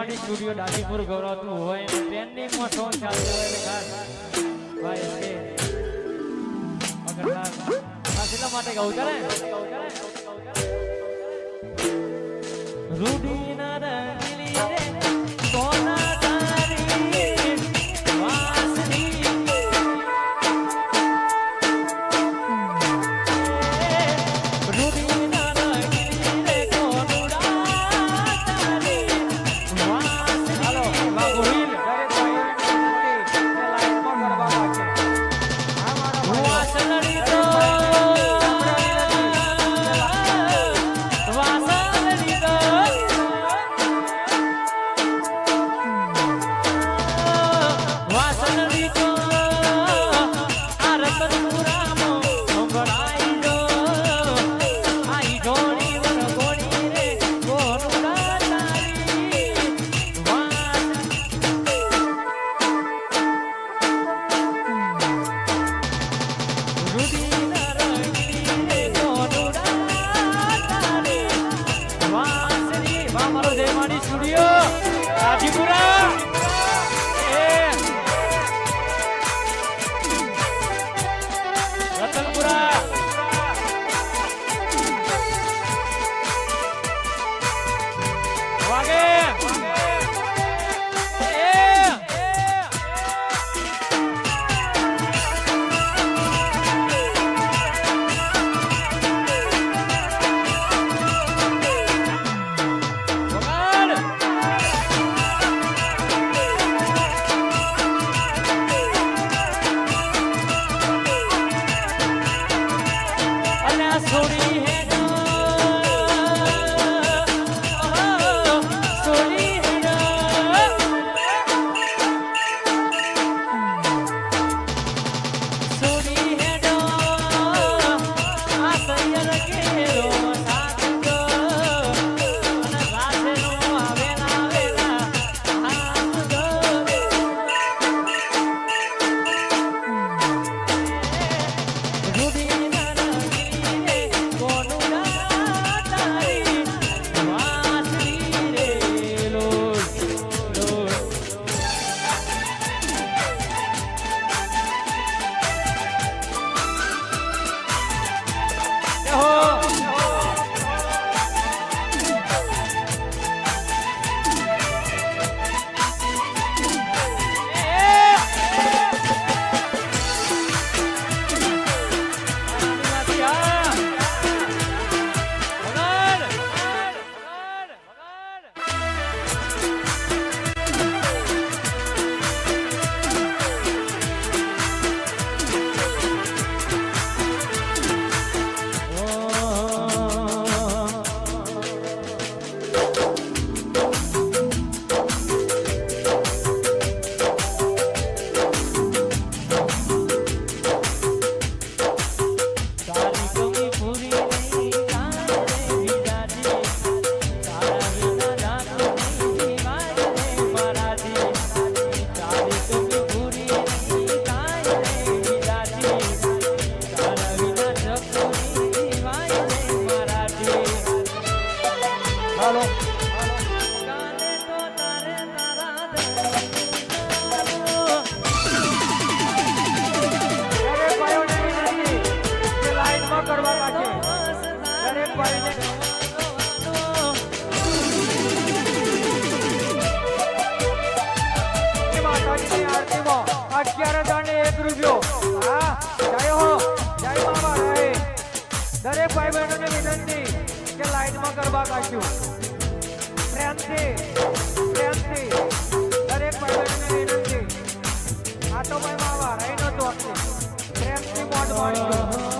માટે સ્ટુડિયો દાદીપુર ગૌરવતું હોય તેની ટ્રેન્ડિંગમાં સોંગ ચાલતું હોય એટલે ખાસ. ભાઈ એસકે માટે ગાઉં ચાલે? રૂડી હાલો અગિયાર દાને એક રૂપિયો હા જય હો જય બાબા દરેક ભાઈ બહેનોને વિનંતી. કે લાઈનમાં ગરબા કાઢ્યું પ્રેમથી પ્રેમથી, દરેક પરમેશ્વરને વિનંતી. આ તો મારા વારાઈનો દોસ્ત છે પ્રેમથી મોઢ માણ્યું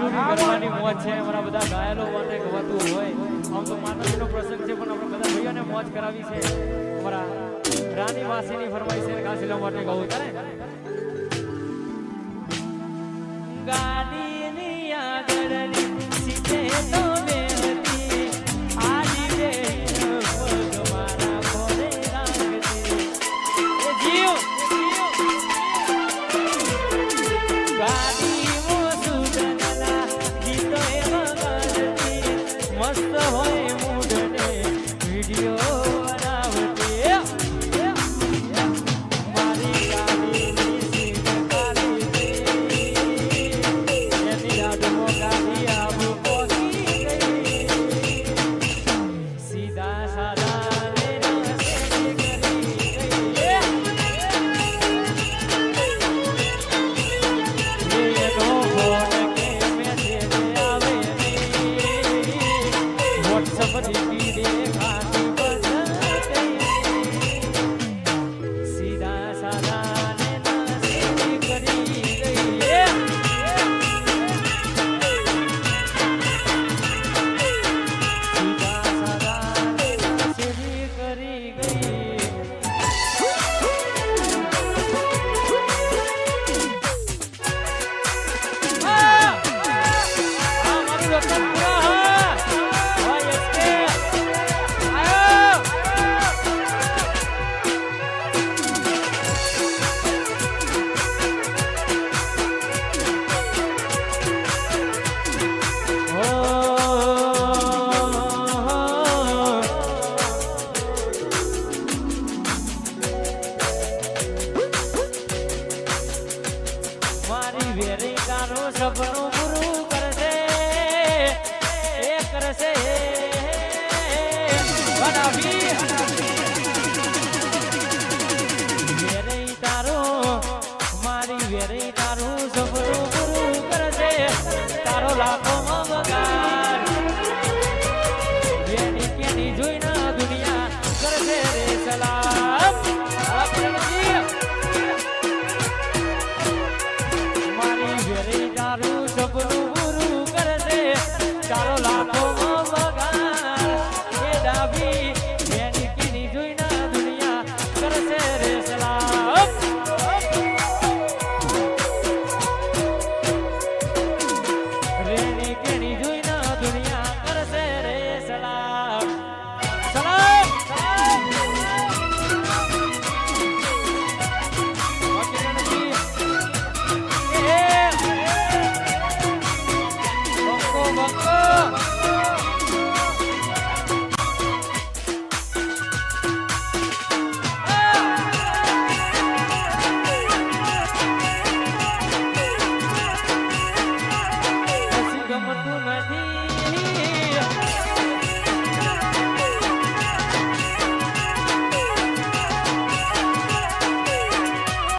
રૂડી રૂડી ગરબાની મોજ છે. અમારા બધા ગાયલો માટે ગવાતું હોય. આમ તો માતાજીનો પ્રસંગ છે, પણ આપણે બધા ભાઈઓને મોજ કરાવી છે. અમારા રાની વાસીની ફરમાઈ છે, કાશીલા માટે ગવું તારે ગાડીની આગળની સીટે તો 快起 Davi!